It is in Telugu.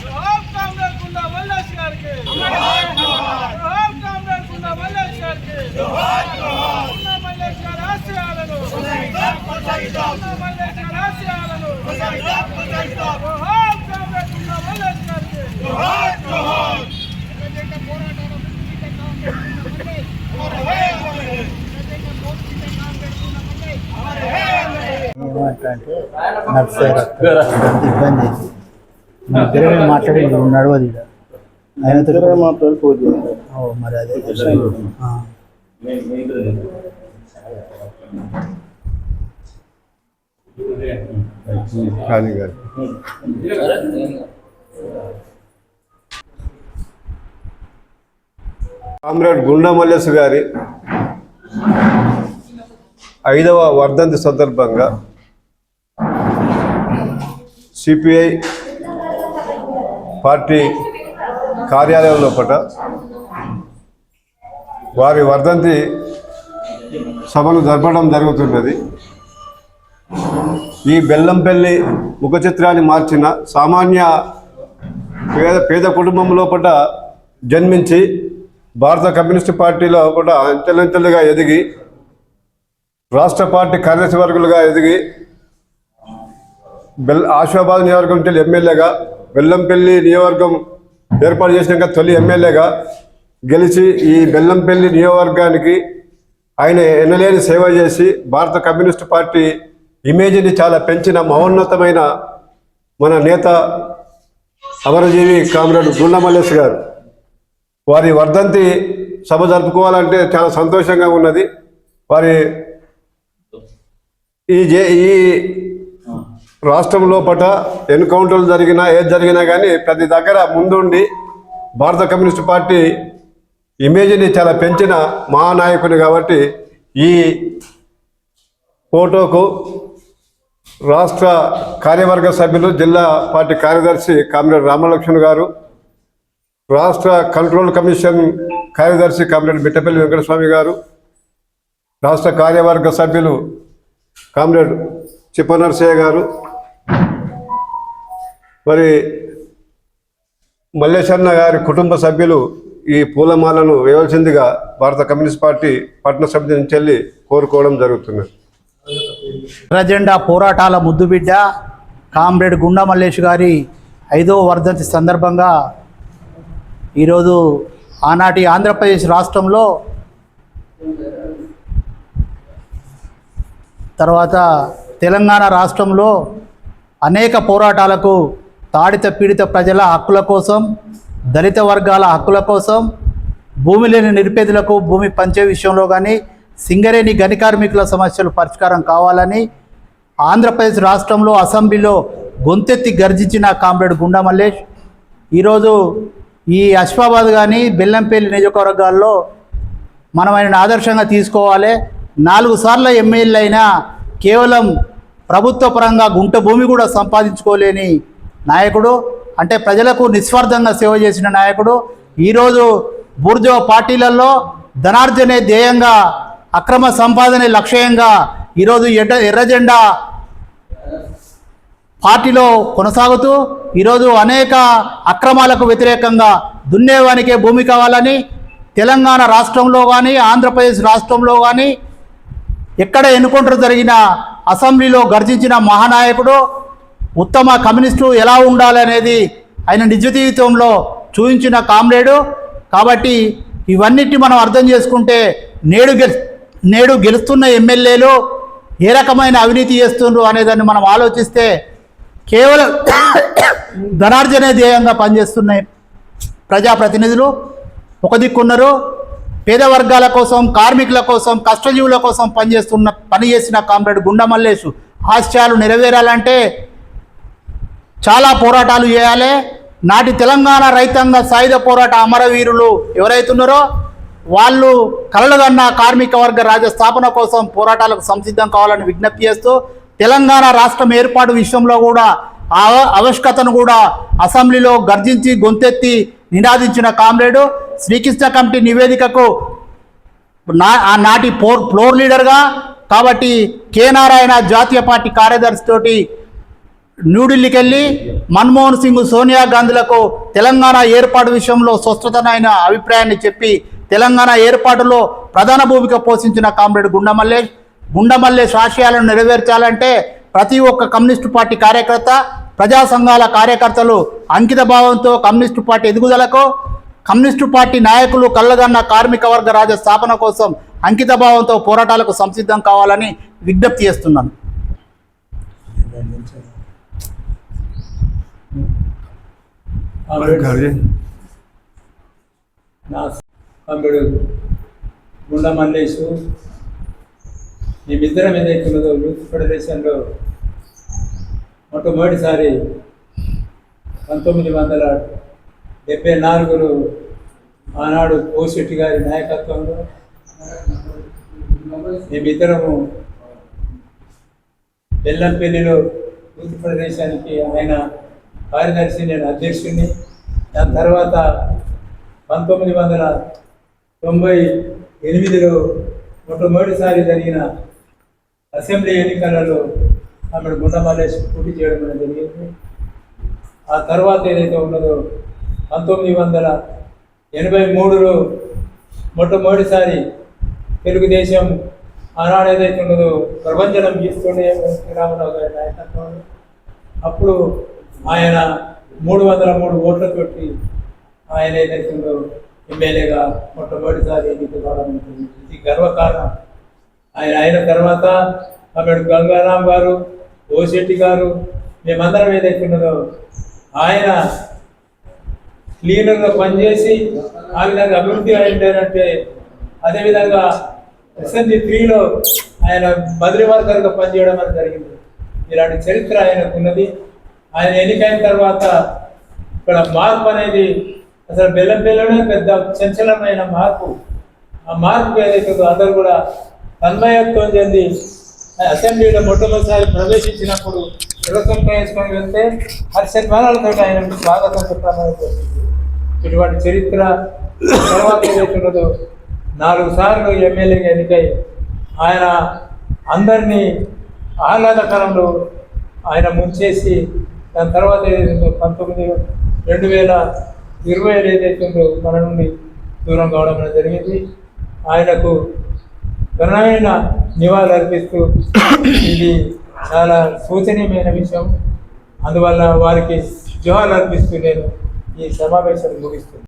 జోహార్ కామ్రేడ్ గుండా మల్లేష్ గారికి జోహార్ కామ్రేడ్ గుండా మల్లేష్ గారికి గుండా మల్లేష్ గారి ఆశయాలను గుండా మల్లేష్ గారి ఆశయాలను జోహార్ కామ్రేడ్ గుండా మల్లేష్ గారికి ఏమంటే నాకు సార్ అంత ఇబ్బంది మన ఇద్దరే మాట్లాడి నడవదు ఇక ఆయనతో మాట్లాడి పోటీ ఓ, మరి అదే. ఖాళీ గారు కామ్రేడ్ గుండా గారి ఐదవ వర్ధంతి సందర్భంగా సిపిఐ పార్టీ కార్యాలయం లోపల వారి వర్ధంతి సభలు జరపడం జరుగుతున్నది. ఈ బెల్లంపల్లి ముఖ చిత్రాన్ని మార్చిన సామాన్య పేద పేద కుటుంబంలో లోపల జన్మించి భారత కమ్యూనిస్ట్ పార్టీలో కూడా అంచెలంచెలుగా ఎదిగి రాష్ట్ర పార్టీ కార్యదర్శి వర్గులుగా ఎదిగి బెల్ ఆశాబాద్ నియోజకవర్గం నుంచి ఎమ్మెల్యేగా బెల్లంపల్లి నియోజకవర్గం ఏర్పాటు చేసినాక తొలి ఎమ్మెల్యేగా గెలిచి ఈ బెల్లంపల్లి నియోజకవర్గానికి ఆయన ఎనలేని సేవ చేసి భారత కమ్యూనిస్ట్ పార్టీ ఇమేజ్ని చాలా పెంచిన మహోన్నతమైన మన నేత అమరజీవి కామ్రేడ్ గుండమల్లేశ్ గారు. వారి వర్ధంతి సభ జరుపుకోవాలంటే చాలా సంతోషంగా ఉన్నది. వారి ఈ జే ఈ రాష్ట్రం లోపల ఎన్కౌంటర్లు జరిగినా ఏది జరిగినా కానీ ప్రతి దగ్గర ముందుండి భారత కమ్యూనిస్ట్ పార్టీ ఇమేజ్ని చాలా పెంచిన మహానాయకుని కాబట్టి ఈ ఫోటోకు రాష్ట్ర కార్యవర్గ సభ్యులు జిల్లా పార్టీ కార్యదర్శి కామ్రేడ్ రామలక్ష్మణ్ గారు రాష్ట్ర కంట్రోల్ కమిషన్ కార్యదర్శి కామ్రేడ్ మిట్టపల్లి వెంకటస్వామి గారు రాష్ట్ర కార్యవర్గ సభ్యులు కామ్రేడ్ చిప్పనరసయ్య గారు మరి మల్లేశన్న గారి కుటుంబ సభ్యులు ఈ పూలమాలను వేయవలసిందిగా భారత కమ్యూనిస్ట్ పార్టీ పట్టణ సమితి నుంచి వెళ్ళి కోరుకోవడం జరుగుతున్నది. ఎర్రజెండా పోరాటాల ముద్దుబిడ్డ కామ్రేడ్ గుండా మల్లేష్ గారి ఐదవ వర్ధంతి సందర్భంగా ఈరోజు ఆనాటి ఆంధ్రప్రదేశ్ రాష్ట్రంలో తర్వాత తెలంగాణ రాష్ట్రంలో అనేక పోరాటాలకు తాడిత పీడిత ప్రజల హక్కుల కోసం దళిత వర్గాల హక్కుల కోసం భూమి లేని నిరుపేదలకు భూమి పంచే విషయంలో కానీ సింగరేణి గని కార్మికుల సమస్యలు పరిష్కారం కావాలని ఆంధ్రప్రదేశ్ రాష్ట్రంలో అసెంబ్లీలో గొంతెత్తి గర్జించిన కామ్రేడ్ గుండా మల్లేష్. ఈరోజు ఈ అశ్వాబాద్ కానీ బెల్లంపల్లి నియోజకవర్గాల్లో మనం ఆయన ఆదర్శంగా తీసుకోవాలి. నాలుగు సార్ల ఎమ్మెల్యే అయినా కేవలం ప్రభుత్వ పరంగా గుంట భూమి కూడా సంపాదించుకోలేని నాయకుడు అంటే ప్రజలకు నిస్వార్థంగా సేవ చేసిన నాయకుడు. ఈరోజు బూర్జో పార్టీలలో ధనార్జనే ధ్యేయంగా అక్రమ సంపాదనే లక్ష్యంగా ఈరోజు ఎడ ఎర్రజెండా పార్టీలో కొనసాగుతూ ఈరోజు అనేక అక్రమాలకు వ్యతిరేకంగా దున్నేవానికే భూమి కావాలని తెలంగాణ రాష్ట్రంలో కానీ ఆంధ్రప్రదేశ్ రాష్ట్రంలో కానీ ఎక్కడ ఎన్నుకుంటారు జరిగిన అసెంబ్లీలో గర్జించిన మహానాయకుడు ఉత్తమ కమ్యూనిస్టు ఎలా ఉండాలనేది ఆయన నిజ జీవితంలో చూపించిన కామ్రేడు. కాబట్టి ఇవన్నిటి మనం అర్థం చేసుకుంటే నేడు గెల్ నేడు గెలుస్తున్న ఎమ్మెల్యేలు ఏ రకమైన అవినీతి చేస్తుండ్రు అనేదాన్ని మనం ఆలోచిస్తే కేవలం ధనార్జనే ధ్యేయంగా పనిచేస్తున్నాయి ప్రజాప్రతినిధులు ఒక దిక్కున్నారు. పేద వర్గాల కోసం కార్మికుల కోసం కష్టజీవుల కోసం పనిచేస్తున్న పనిచేసిన కామ్రేడ్ గుండమల్లేషు ఆశయాలు నెరవేరాలంటే చాలా పోరాటాలు చేయాలి. నాటి తెలంగాణ రైతాంగ సాయుధ పోరాట అమరవీరులు ఎవరైతున్నారో వాళ్ళు కలలుగన్న కార్మిక వర్గ రాజ్య స్థాపన కోసం పోరాటాలకు సంసిద్ధం కావాలని విజ్ఞప్తి చేస్తూ తెలంగాణ రాష్ట్రం ఏర్పాటు విషయంలో కూడా ఆ ఆవశ్యకతను కూడా అసెంబ్లీలో గర్జించి గొంతెత్తి నినాదించిన కామ్రేడు శ్రీకృష్ణ కమిటీ నివేదికకు నా ఆ నాటి ఫోర్ ఫ్లోర్ లీడర్గా కాబట్టి కె నారాయణ జాతీయ పార్టీ కార్యదర్శి తోటి న్యూఢిల్లీకి వెళ్ళి మన్మోహన్ సింగ్ సోనియా గాంధీలకు తెలంగాణ ఏర్పాటు విషయంలో స్వస్థతనైన అభిప్రాయాన్ని చెప్పి తెలంగాణ ఏర్పాటులో ప్రధాన భూమిక పోషించిన కామ్రేడ్ గుండమల్లేష్ గుండమల్లేష్ ఆశయాలను నెరవేర్చాలంటే ప్రతి ఒక్క కమ్యూనిస్టు పార్టీ కార్యకర్త ప్రజా సంఘాల కార్యకర్తలు అంకిత భావంతో కమ్యూనిస్టు పార్టీ ఎదుగుదలకు కమ్యూనిస్టు పార్టీ నాయకులు కళ్ళగన్న కార్మిక వర్గ రాజ్య స్థాపన కోసం అంకిత భావంతో పోరాటాలకు సంసిద్ధం కావాలని విజ్ఞప్తి చేస్తున్నాను. నా తమ్ముడు గుండ మల్లేషు మేమిద్దరం ఏదైతే ఉన్నదో యూత్ ఫెడరేషన్లో మొట్టమొదటిసారి పంతొమ్మిది వందల డెబ్బై నాలుగులో ఆనాడు పోశెట్టి గారి నాయకత్వంలో మేమిద్దరము బెల్లంపల్లిలో యూత్ ఫెడరేషన్కి ఆయన కార్యదర్శి నేను అధ్యక్షుడిని దాని తర్వాత పంతొమ్మిది వందల తొంభై ఎనిమిదిలో మొట్టమొదటిసారి జరిగిన అసెంబ్లీ ఎన్నికలలో ఆమె గుండమల్లేసి పోటీ చేయడం అనేది జరిగింది. ఆ తర్వాత ఏదైతే ఉన్నదో పంతొమ్మిది వందల ఎనభై మూడులో మొట్టమొదటిసారి తెలుగుదేశం ఆనాడు ఏదైతే ఉన్నదో ప్రపంచం గీస్తుండే రామరావు గారి నాయకత్వంలో అప్పుడు ఆయన మూడు వందల మూడు ఓట్లతోటి ఆయన ఏదైతుందో ఎమ్మెల్యేగా మొట్టమొదటిసారి ఎన్నిక కావడం ఇది గర్వకారణం. ఆయన అయిన తర్వాత ఆమె గంగారాం గారు ఓశెట్టి గారు మేమందరం ఏదైతే ఉన్నదో ఆయన క్లీనర్గా పనిచేసి ఆ విధంగా అభివృద్ధి అయిందంటే అదేవిధంగా ఎస్ఎన్జి త్రీలో ఆయన బదిలీ వర్కర్గా పనిచేయడం అని జరిగింది. ఇలాంటి చరిత్ర ఆయనకు ఉన్నది ఆయన ఎన్నికైన తర్వాత ఇక్కడ మార్పు అనేది అసలు బెల్లం బెల్లమే పెద్ద చంచలమైన మార్పు. ఆ మార్పు ఏదైతే అందరూ కూడా తన్మయత్వం చెంది అసెంబ్లీలో మొట్టమొదటిసారి ప్రవేశించినప్పుడు తిలకం వేసుకొని వెళ్తే హర్షధ్వానాలతో ఆయన స్వాగతం చెప్పాలని ఇటువంటి చరిత్ర తర్వాత ఏదైతే నాలుగు సార్లు ఎమ్మెల్యేగా ఎన్నికై ఆయన అందరినీ ఆహ్లాదకరంలో ఆయన ముంచేసి దాని తర్వాత ఏదైతే పంతొమ్మిది రెండు వేల ఇరవై ఏదైతే ఉందో మన నుండి దూరం కావడం అనేది జరిగింది. ఆయనకు ఘనమైన నివాళులు అర్పిస్తూ ఇది చాలా శోచనీయమైన విషయం. అందువల్ల వారికి జోహాలు అర్పిస్తూ నేను ఈ సమావేశాన్ని ముగిస్తున్నాను.